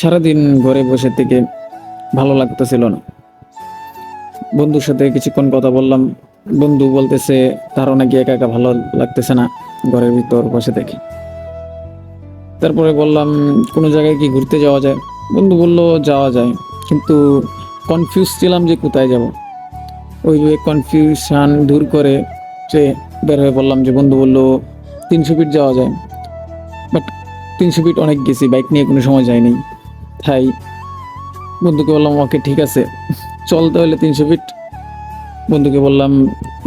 সারাদিন ঘরে বসে থেকে ভালো লাগতেছিল না। বন্ধুর সাথে কিছুক্ষণ কথা বললাম। বন্ধু বলতেছে, তারও নাকি একা একা ভালো লাগতেছে না ঘরের ভিতর বসে থেকে। তারপরে বললাম, কোনো জায়গায় কি ঘুরতে যাওয়া যায়? বন্ধু বলল, যাওয়া যায়। কিন্তু কনফিউজ ছিলাম যে কোথায় যাব। ওই কনফিউশন দূর করে সে বের হয়ে বললাম যে, বন্ধু বলল, তিনশো ফিট যাওয়া যায়। বাট তিনশো ফিট অনেক গেছি বাইক নিয়ে কোনো সময় যায়নি তাই বন্ধুকে বললাম, ওকে, ঠিক আছে। চল তাহলে তিনশো ফিট। বন্ধুকে বললাম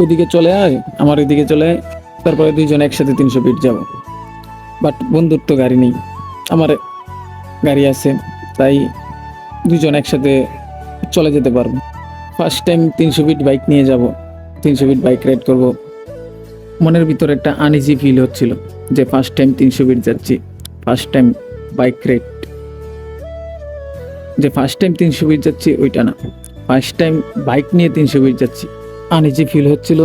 ওইদিকে চলে আয়, আমার ওইদিকে চলে আয়। তারপরে দুইজন একসাথে তিনশো ফিট যাব। বাট বন্ধুর তো গাড়ি নেই। আমার গাড়ি আছে, তাই দুজন একসাথে চলে যেতে পারব। ফার্স্ট টাইম তিনশো ফিট বাইক নিয়ে যাব। তিনশো ফিট বাইক রাইড করব। মনের ভিতরে একটা আনইজি ফিল হচ্ছিল যে ফার্স্ট টাইম তিনশো ফিট যাচ্ছি। ফার্স্ট টাইম বাইক রাইড যে ফার্স্ট টাইম তিনশো ফিট যাচ্ছি, ওইটা না। ফার্স্ট টাইম বাইক নিয়ে তিনশো ফিট যাচ্ছি। আনইজি ফিল হচ্ছিল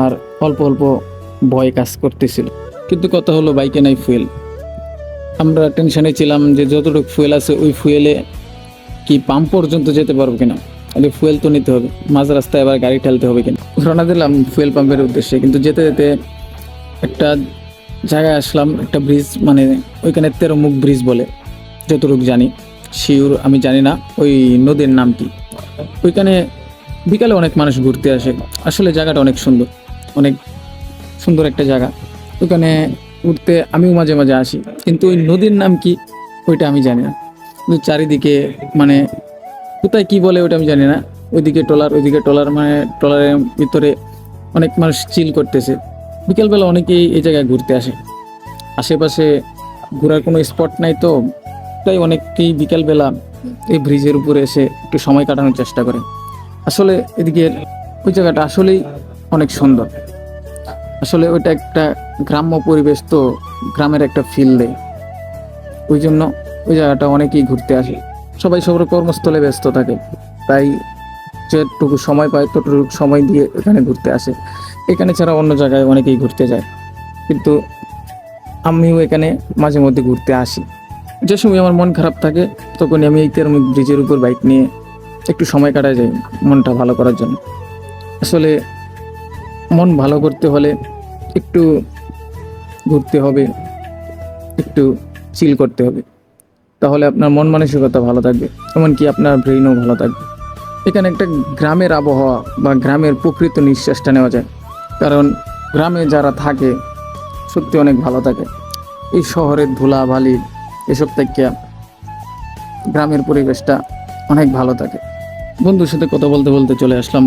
আর অল্প অল্প ভয় কাজ করতেছিল। কিন্তু কথা হলো বাইকে নাই ফুয়েল আমরা টেনশনে ছিলাম যে যতটুকু ফুয়েল আছে ওই ফুয়েলে কি পাম্প পর্যন্ত যেতে পারব কিনা। তাহলে ফুয়েল তো নিতে হবে। মাঝ রাস্তায় আবার গাড়ি ঠেলতে হবে কিনা। রওনা দিলাম ফুয়েল পাম্পের উদ্দেশ্যে। কিন্তু যেতে যেতে একটা জায়গায় আসলাম, একটা ব্রিজ মানে ওইখানে তেরো মুখ ব্রিজ বলে, যতটুকু জানি। শিওর, আমি জানি না, ওই নদীর নাম কি। ওইখানে বিকালে অনেক মানুষ ঘুরতে আসে। আসলে জায়গাটা অনেক সুন্দর অনেক সুন্দর একটা জায়গা। ওখানে ঘুরতে আমিও মাঝে মাঝে আসি, কিন্তু ওই নদীর নাম কি, ওইটা আমি জানি না। কিন্তু চারিদিকে মানে কোথায় কি বলে ওটা আমি জানি না। ওইদিকে ট্রলার ওইদিকে ট্রলার মানে ট্রলারের ভিতরে অনেক মানুষ চিল করতেছে। বিকেলবেলা অনেকেই এই জায়গায় ঘুরতে আসে। আশেপাশে ঘোরার কোনো স্পট নাই তো তাই অনেকেই বিকেলবেলা এই ব্রিজের উপরে এসে একটু সময় কাটানোর চেষ্টা করে। আসলে এদিকে ওই জায়গাটা আসলেই অনেক সুন্দর। আসলে ওইটা একটা গ্রাম্য পরিবেশ তো গ্রামের একটা ফিল দেয়। ওই জন্য ওই জায়গাটা অনেকেই ঘুরতে আসে। সবাই সবার কর্মস্থলে ব্যস্ত থাকে। তাই যেটুকু সময় পায় ততটুকু সময় দিয়ে এখানে ঘুরতে আসে। এখানে ছাড়া অন্য জায়গায় অনেকেই ঘুরতে যায়। কিন্তু আমিও এখানে মাঝে মধ্যে ঘুরতে আসি। যে সময় আমার মন খারাপ থাকে, তখনই আমি এই ব্রিজের উপর বাইক নিয়ে একটু সময় কাটায় যাই মনটা ভালো করার জন্য। আসলে মন ভালো করতে হলে একটু ঘুরতে হবে, একটু চিল করতে হবে। তাহলে আপনার মন মানসিকতা ভালো থাকবে, এমনকি আপনার ব্রেইনও ভালো থাকবে। এখানে একটা গ্রামের আবহাওয়া বা গ্রামের প্রকৃত নিঃশ্বাসটা নেওয়া যায়। কারণ গ্রামে যারা থাকে, সত্যি অনেক ভালো থাকে। এই শহরের ধুলাবালি এসব থেকে গ্রামের পরিবেশটা অনেক ভালো থাকে। বন্ধুর সাথে কথা বলতে বলতে চলে আসলাম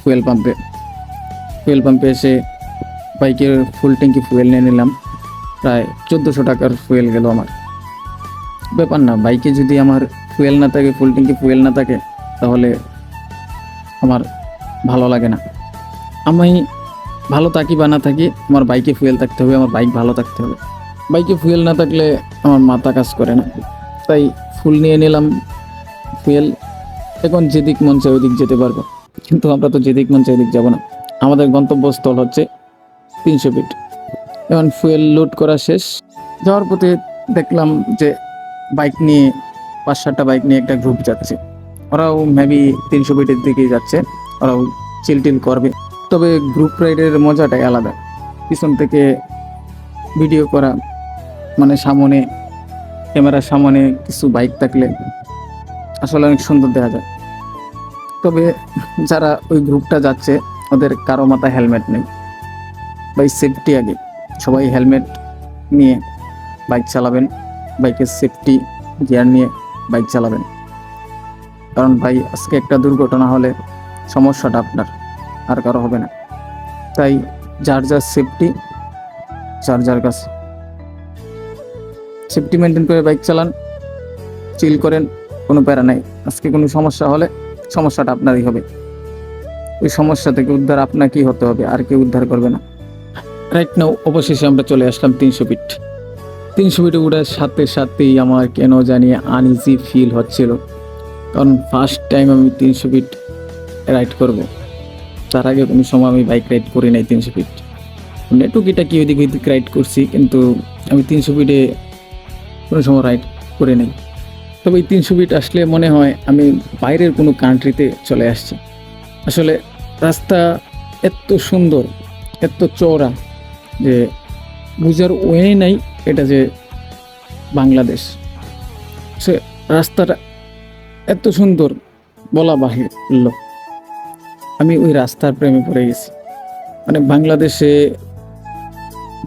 ফুয়েল পাম্পে। ফুয়েল পাম্পে এসে বাইকের ফুল ট্যাঙ্কি ফুয়েল নিয়ে নিলাম। প্রায় চোদ্দোশো টাকার ফুয়েল গেল আমার। ব্যাপার না, বাইকে যদি আমার ফুয়েল না থাকে, ফুল ট্যাঙ্কি ফুয়েল না থাকে, তাহলে আমার ভালো লাগে না। আমি ভালো থাকি বা না থাকি, আমার বাইকে ফুয়েল থাকতে হবে, আমার বাইক ভালো থাকতে হবে। বাইকে ফুয়েল না থাকলে আমার মাথা কাজ করে না। তাই ফুল নিয়ে নিলাম ফুয়েল। এখন যেদিক মন চায় ওইদিক যেতে পারব। কিন্তু আমরা তো যেদিক মন চায় ওইদিক যাব না। আমাদের গন্তব্যস্থল হচ্ছে তিনশো ফিট। এখন ফুয়েল লোড করা শেষ। যাওয়ার পথে দেখলাম যে বাইক নিয়ে, পাঁচ সাতটা বাইক নিয়ে একটা গ্রুপ যাচ্ছে। ওরাও মেবি তিনশো ফিটের দিকেই যাচ্ছে। ওরাও চিল টিল করবে। তবে গ্রুপ রাইডের মজাটাই আলাদা। পিছন থেকে ভিডিও করা মানে সামনে, ক্যামেরার সামনে কিছু বাইক থাকলে আসলে অনেক সুন্দর দেখা যায়। তবে যারা ওই গ্রুপটা যাচ্ছে, ওদের কারও মাথায় হেলমেট নেই বাই সেফটি আগে। সবাই হেলমেট নিয়ে বাইক চালাবেন, বাইকের সেফটি গিয়ার নিয়ে বাইক চালাবেন। কারণ ভাই, আজকে একটা দুর্ঘটনা হলে সমস্যাটা আপনার, আর কারও হবে না। তাই যার যার সেফটি যার যার কাছে সেফটি মেনটেন করে বাইক চালান চিল করেন, কোনো প্যারা নাই। আজকে কোনো সমস্যা হলে সমস্যাটা আপনারই হবে। ওই সমস্যা থেকে উদ্ধার আপনাকেই হতে হবে, আর কেউ উদ্ধার করবে না। রাইট নাও অবশেষে আমরা চলে আসলাম তিনশো ফিট তিনশো ফিটে উঠার সাথে সাথেই আমার কেন জানি আনইজি ফিল হচ্ছিল। কারণ ফার্স্ট টাইম আমি তিনশো ফিট রাইড করব। তার আগে কোনো সময় আমি বাইক রাইড করি নাই তিনশো ফিট টুকিটা কি ওইদিক ওইদিক রাইড করছি, কিন্তু আমি তিনশো ফিটে কোনো সময় রাইড করে নেই। তবে এই তিনশো ফিট আসলে মনে হয় আমি বাইরের কোনো কান্ট্রিতে চলে আসছি। আসলে রাস্তা এত সুন্দর, এত চওড়া যে বুঝার ওয়ে নাই এটা যে বাংলাদেশ। সে রাস্তাটা এত সুন্দর বলা বাহির আমি ওই রাস্তার প্রেমে পড়ে গেছি। মানে বাংলাদেশে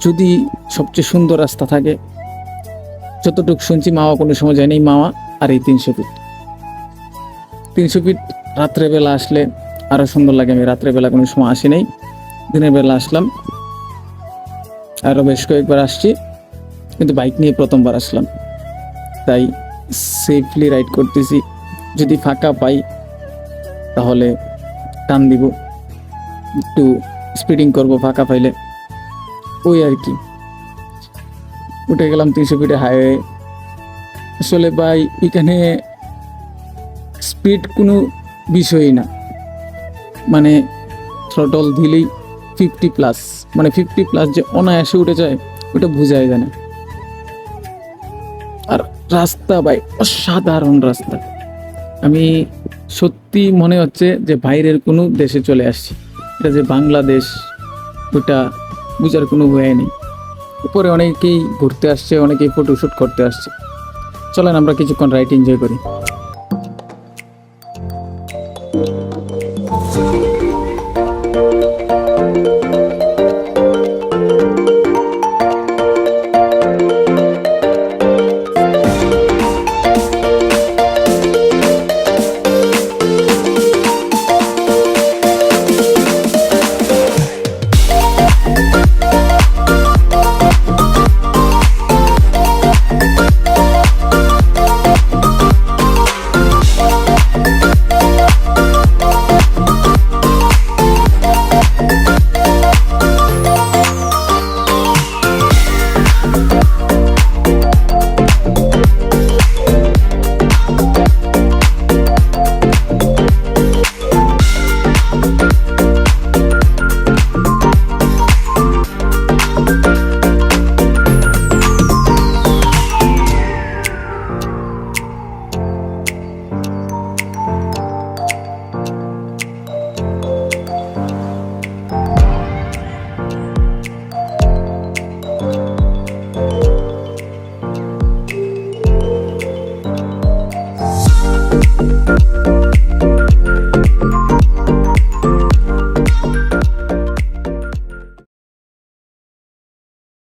যদি সবচেয়ে সুন্দর রাস্তা থাকে যতটুকু শুনছি, মাওয়া কোনো সময় যায়নি মাওয়া আর এই তিনশো ফিট তিনশো ফিট রাত্রেবেলা আসলে আরও সুন্দর লাগে, আমি রাত্রেবেলা কোনো সময় আসি নাই। দিনের বেলা আসলাম। আরও বেশ কয়েকবার আসছি, কিন্তু বাইক নিয়ে প্রথমবার আসলাম। তাই সেফলি রাইড করতেছি। যদি ফাঁকা পাই, তাহলে টান দিব। একটু স্পিডিং করব ফাঁকা পাইলে। ওই আর কি। উঠে গেলাম তিনশো ফিটে হাইওয়ে আসলে ভাই, এখানে স্পিড কোনো বিষয়ই না। মানে থ্রটল দিলেই ফিফটি প্লাস মানে ফিফটি প্লাস যে অনায়াসে উঠে যায়, ওটা বোঝাই যায় না। আর রাস্তা ভাই, অসাধারণ রাস্তা। আমি সত্যি মনে হচ্ছে যে বাইরের কোনো দেশে চলে আসছি। এটা যে বাংলাদেশ, ওটা বোঝার কোনো ওয়ে নেই। উপরে অনেকেই ঘুরতে আসছে অনেকেই ফটোশ্যুট করতে আসছে। চলেন আমরা কিছুক্ষণ রাইট এনজয় করি।